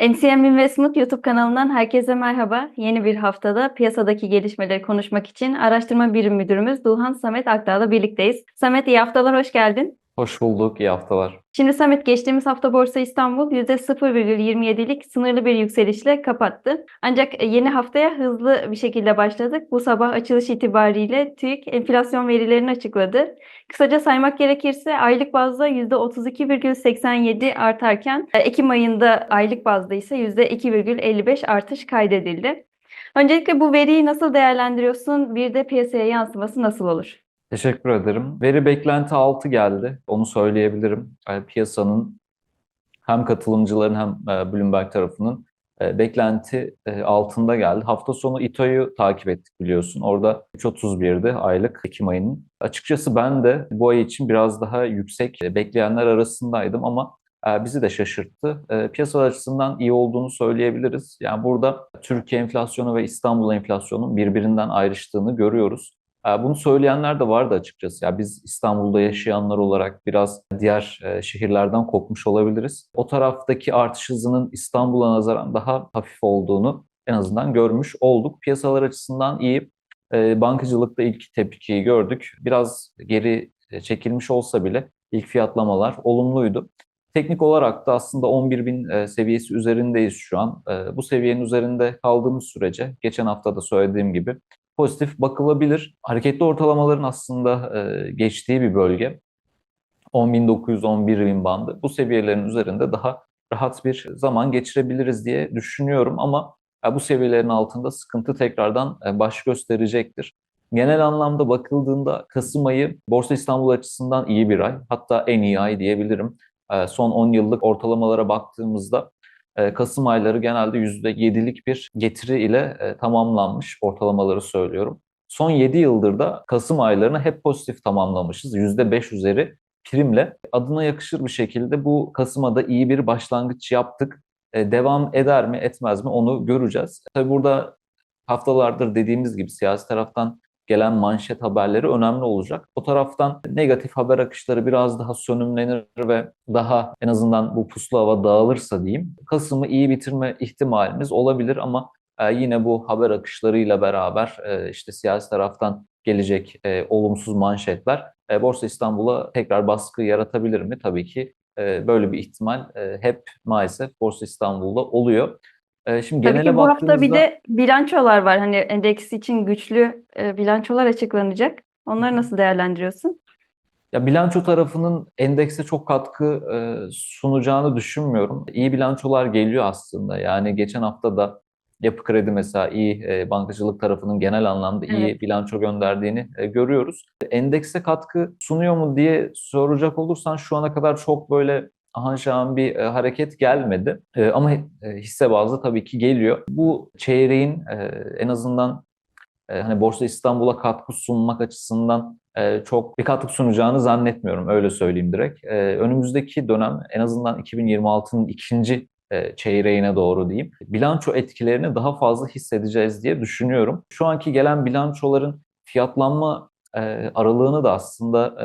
MCM Investment YouTube kanalından herkese merhaba. Yeni bir haftada piyasadaki gelişmeleri konuşmak için araştırma birim müdürümüz Duhan Samet Akdağ'la birlikteyiz. Samet iyi haftalar, hoş geldin. Hoş bulduk, iyi haftalar. Şimdi Samet geçtiğimiz hafta Borsa İstanbul %0,27'lik sınırlı bir yükselişle kapattı. Ancak yeni haftaya hızlı bir şekilde başladık. Bu sabah açılış itibariyle TÜİK enflasyon verilerini açıkladı. Kısaca saymak gerekirse aylık bazda %32,87 artarken e, Ekim ayında aylık bazda ise %2,55 artış kaydedildi. Öncelikle bu veriyi nasıl değerlendiriyorsun? Bir de piyasaya yansıması nasıl olur? Teşekkür ederim. Veri beklenti altı geldi. Onu söyleyebilirim. Yani piyasanın hem katılımcıların hem e, Bloomberg tarafının e, beklenti e, altında geldi. Hafta sonu İTO'yu takip ettik biliyorsun. Orada 3.31'di aylık Ekim ayının. Açıkçası ben de bu ay için biraz daha yüksek e, bekleyenler arasındaydım ama e, bizi de şaşırttı. E, Piyasa açısından iyi olduğunu söyleyebiliriz. Yani burada Türkiye enflasyonu ve İstanbul enflasyonun birbirinden ayrıştığını görüyoruz. E, Bunu söyleyenler de vardı açıkçası. Ya biz İstanbul'da yaşayanlar olarak biraz diğer e, şehirlerden kopmuş olabiliriz. O taraftaki artış hızının İstanbul'a nazaran daha hafif olduğunu en azından görmüş olduk. Piyasalar açısından iyi. E, Bankacılıkta ilk tepkiyi gördük. Biraz geri e, çekilmiş olsa bile ilk fiyatlamalar olumluydu. Teknik olarak da aslında 11.000 e, seviyesi üzerindeyiz şu an. E, Bu seviyenin üzerinde kaldığımız sürece geçen hafta da söylediğim gibi pozitif bakılabilir. Hareketli ortalamaların aslında e, geçtiği bir bölge. 10.900-11.000 bandı. Bu seviyelerin üzerinde daha rahat bir zaman geçirebiliriz diye düşünüyorum ama bu seviyelerin altında sıkıntı tekrardan e, baş gösterecektir. Genel anlamda bakıldığında Kasım ayı Borsa İstanbul açısından iyi bir ay. Hatta en iyi ay diyebilirim. E, Son 10 yıllık ortalamalara baktığımızda Kasım ayları genelde %7'lik bir getiri ile e, tamamlanmış ortalamaları söylüyorum. Son 7 yıldır da Kasım aylarını hep pozitif tamamlamışız. %5 üzeri primle adına yakışır bir şekilde bu Kasım'a da iyi bir başlangıç yaptık. E, Devam eder mi etmez mi onu göreceğiz. Tabii burada haftalardır dediğimiz gibi siyasi taraftan gelen manşet haberleri önemli olacak. O taraftan negatif haber akışları biraz daha sönümlenir ve daha en azından bu puslu hava dağılırsa diyeyim Kasım'ı iyi bitirme ihtimalimiz olabilir ama e, yine bu haber akışlarıyla beraber e, işte siyasi taraftan gelecek e, olumsuz manşetler Borsa İstanbul'a tekrar baskı yaratabilir mi? Tabii ki böyle bir ihtimal hep maalesef Borsa İstanbul'da oluyor. E, Şimdi Tabii genele ki bu hafta bir baktığımızda de bilançolar var. Hani endeks için güçlü e, bilançolar açıklanacak. Onları nasıl değerlendiriyorsun? Ya bilanço tarafının endekse çok katkı e, sunacağını düşünmüyorum. İyi bilançolar geliyor aslında. Yani geçen hafta da Yapı Kredi mesela iyi e, bankacılık tarafının genel anlamda iyi Evet. bilanço gönderdiğini e, görüyoruz. Endekse katkı sunuyor mu diye soracak olursan şu ana kadar çok böyle ahan şahan bir e, hareket gelmedi. E, ama e, hisse bazlı tabii ki geliyor. Bu çeyreğin e, en azından e, hani Borsa İstanbul'a katkı sunmak açısından e, çok bir katkı sunacağını zannetmiyorum. Öyle söyleyeyim direkt. E, önümüzdeki dönem en azından 2026'nın ikinci e, çeyreğine doğru diyeyim. Bilanço etkilerini daha fazla hissedeceğiz diye düşünüyorum. Şu anki gelen bilançoların fiyatlanma aralığını da aslında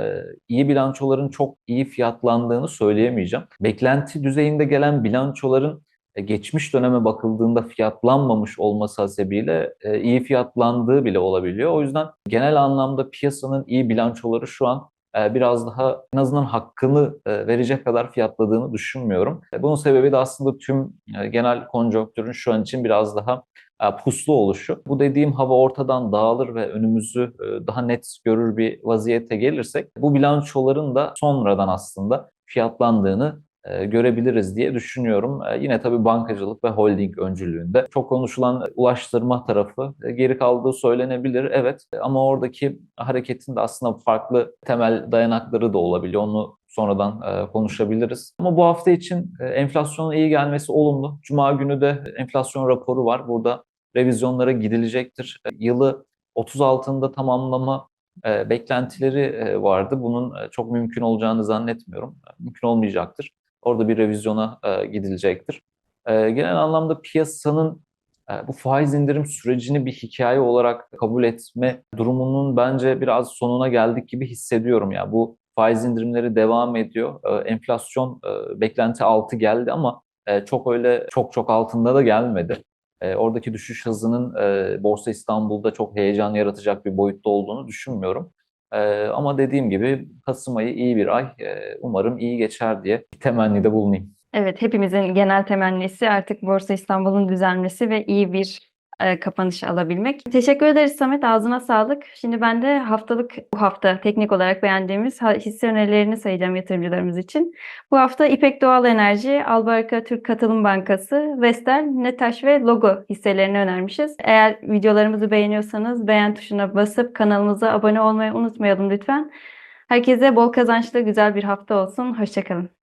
iyi bilançoların çok iyi fiyatlandığını söyleyemeyeceğim. Beklenti düzeyinde gelen bilançoların e, geçmiş döneme bakıldığında fiyatlanmamış olması hasebiyle e, iyi fiyatlandığı bile olabiliyor. O yüzden genel anlamda piyasanın iyi bilançoları şu an e, biraz daha en azından hakkını verecek kadar fiyatladığını düşünmüyorum. Bunun sebebi de aslında tüm genel konjonktürün şu an için biraz daha puslu oluşu. Bu dediğim hava ortadan dağılır ve önümüzü e, daha net görür bir vaziyete gelirsek bu bilançoların da sonradan aslında fiyatlandığını e, görebiliriz diye düşünüyorum. E, Yine tabii bankacılık ve holding öncülüğünde çok konuşulan ulaştırma tarafı e, geri kaldığı söylenebilir. Evet E, ama oradaki hareketin de aslında farklı temel dayanakları da olabiliyor. Onu sonradan e, konuşabiliriz. Ama bu hafta için e, enflasyonun iyi gelmesi olumlu. Cuma günü de enflasyon raporu var. Burada revizyonlara gidilecektir. E, Yılı 30 altında tamamlama beklentileri vardı. Bunun çok mümkün olacağını zannetmiyorum. Mümkün olmayacaktır. Orada bir revizyona gidilecektir. Genel anlamda piyasanın bu faiz indirim sürecini bir hikaye olarak kabul etme durumunun bence biraz sonuna geldik gibi hissediyorum. Ya bu faiz indirimleri devam ediyor. E, enflasyon e, beklenti altı geldi ama e, çok öyle çok çok altında da gelmedi. E, oradaki düşüş hızının Borsa İstanbul'da çok heyecan yaratacak bir boyutta olduğunu düşünmüyorum. Ama dediğim gibi Kasım ayı iyi bir ay. Umarım iyi geçer diye temennide bulunayım. Evet, hepimizin genel temennisi artık Borsa İstanbul'un düzelmesi ve iyi bir e, kapanış alabilmek. Teşekkür ederiz Samet, ağzına sağlık. Şimdi ben de haftalık bu hafta teknik olarak beğendiğimiz hisse önerilerini sayacağım yatırımcılarımız için. Bu hafta İpek Doğal Enerji, Albarka Türk Katılım Bankası, Vestel, Netaş ve Logo hisselerini önermişiz. Eğer videolarımızı beğeniyorsanız beğen tuşuna basıp kanalımıza abone olmayı unutmayalım lütfen. Herkese bol kazançlı güzel bir hafta olsun. Hoşçakalın.